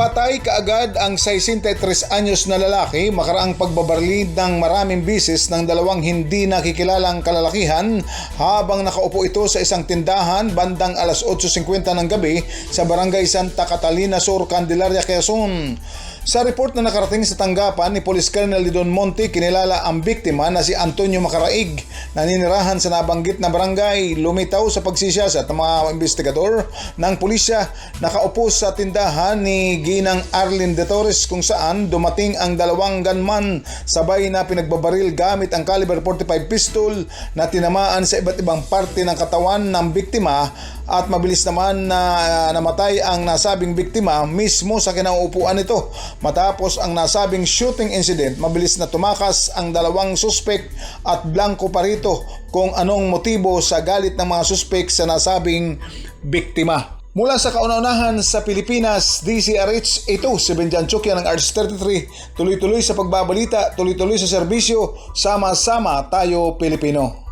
Patay kaagad ang 63 anyos na lalaki makaraang pagbabarlid ng maraming bisis ng dalawang hindi nakikilalang kalalakihan habang nakaupo ito sa isang tindahan bandang alas 8.50 ng gabi sa barangay Santa Catalina Sur, Candelaria, Quezon. Sa report na nakarating sa tanggapan ni Police Colonel Lidon Monte, kinilala ang biktima na si Antonio Macaraig na ninirahan sa nabanggit na barangay. Lumitaw sa pagsisiyasat ng mga investigador ng pulisya nakaupo sa tindahan ni Ginang Arlene de Torres kung saan dumating ang dalawang gunman sabay na pinagbabaril gamit ang caliber 45 pistol na tinamaan sa iba't ibang parte ng katawan ng biktima at mabilis naman na uh, namatay ang nasabing biktima mismo sa kinauupuan nito. Matapos ang nasabing shooting incident, mabilis na tumakas ang dalawang suspect at blanco pa rito kung anong motibo sa galit ng mga suspect sa nasabing biktima. Mula sa kauna-unahan sa Pilipinas, DCRH ito si Benjan Chukya ng Arts 33. Tuloy-tuloy sa pagbabalita, tuloy-tuloy sa serbisyo, sama-sama tayo Pilipino.